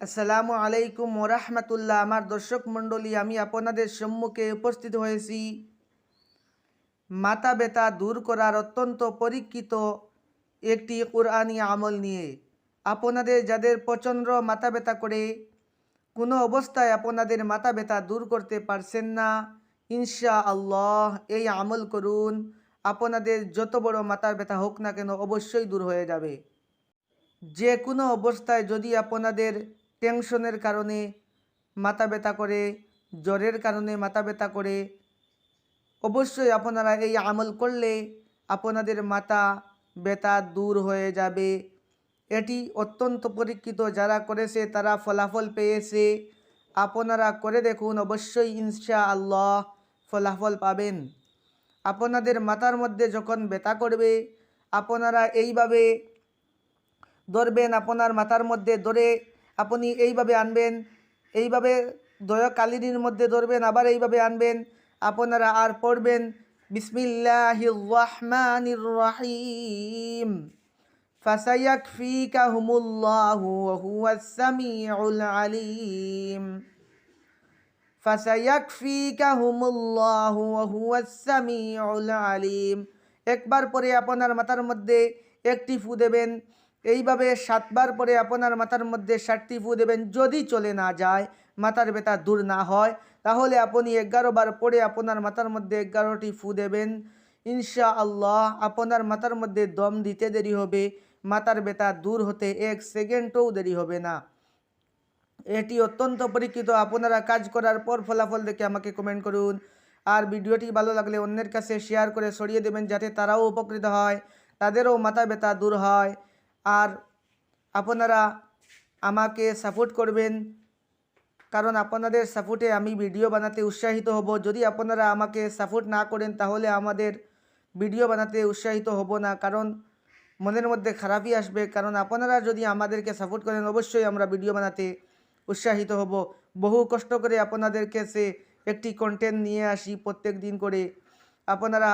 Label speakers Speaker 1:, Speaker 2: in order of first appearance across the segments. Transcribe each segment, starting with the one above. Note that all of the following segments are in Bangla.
Speaker 1: আসসালামু আলাইকুম ওরহমতুল্লাহ। আমার দর্শক মণ্ডলী, আমি আপনাদের সম্মুখে উপস্থিত হয়েছি। মাথা ব্যথা দূর করার অত্যন্ত পরীক্ষিত একটি কোরআনি আমল নিয়ে। আপনাদের যাদের প্রচণ্ড মাথা ব্যথা করে, কোনো অবস্থায় আপনাদের মাথা ব্যথা দূর করতে পারছেন না ইনশা আল্লাহ এই আমল করুন। আপনাদের যত বড় মাথার ব্যথা হোক না কেন, অবশ্যই দূর হয়ে যাবে। যে কোনো অবস্থায় যদি আপনাদের টেনশনের কারণে, মাথা ব্যথা করে, জ্বরের কারণে মাথা ব্যথা করে। অবশ্যই আপনারা এই আমল করলে আপনাদের মাথা ব্যথা দূর হয়ে যাবে। এটি অত্যন্ত পরীক্ষিত যারা করেছে তারা ফলাফল পেয়েছে। আপনারা করে দেখুন, অবশ্যই ইনশা আল্লাহ ফলাফল পাবেন। আপনাদের মাথার মধ্যে যখন ব্যথা করবে, আপনারা এইভাবে ধরবেন, আপনার মাথার মধ্যে ধরে আপনি এইভাবে আনবেন, এইভাবে দয়া কালিনীর মধ্যে ধরবেন, আবার এইভাবে আনবেন, আপনারা আর পড়বেন বিসমিল্লাহির আলিম। আলিম। একবার পরে আপনার মাথার মধ্যে একটি ফু দেবেন এইভাবে সাতবার পরে আপনার মাথার মধ্যে ষাটটি ফু দেবেন, যদি চলে না যায়, মাথার ব্যথা দূর না হয়, তাহলে আপনি এগারো বার পরে আপনার মাথার মধ্যে এগারোটি ফু দেবেন। ইনশা আল্লাহ আপনার মাথার মধ্যে দম দিতে দেরি হবে, মাথার ব্যথা দূর হতে এক সেকেন্ডও দেরি হবে না। এটি অত্যন্ত পরীক্ষিত, আপনারা কাজ করার পর ফলাফল দেখে আমাকে কমেন্ট করুন। আর ভিডিওটি ভালো লাগলে অন্যের কাছে শেয়ার করে সরিয়ে দেবেন, যাতে তারাও উপকৃত হয়, তাদেরও মাথা ব্যথা দূর হয়। আর আপনারা আমাকে সাপোর্ট করবেন। কারণ আপনাদের সাপোর্টে আমি ভিডিও বানাতে উৎসাহিত হব। যদি আপনারা আমাকে সাপোর্ট না করেন, তাহলে আমাদের ভিডিও বানাতে উৎসাহিত হব না। কারণ মনের মধ্যে খারাপই আসবে। কারণ আপনারা যদি আমাদেরকে সাপোর্ট করেন, অবশ্যই আমরা ভিডিও বানাতে উৎসাহিত হব। বহু কষ্ট করে আপনাদেরকে সে একটি কন্টেন্ট নিয়ে আসি প্রত্যেক দিন করে। আপনারা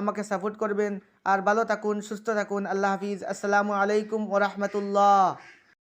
Speaker 1: আমাকে সাপোর্ট করবেন। আর ভালো থাকুন সুস্থ থাকুন। আল্লাহ হাফিজ। আসসালামু আলাইকুম ওরহমতুল্লাহ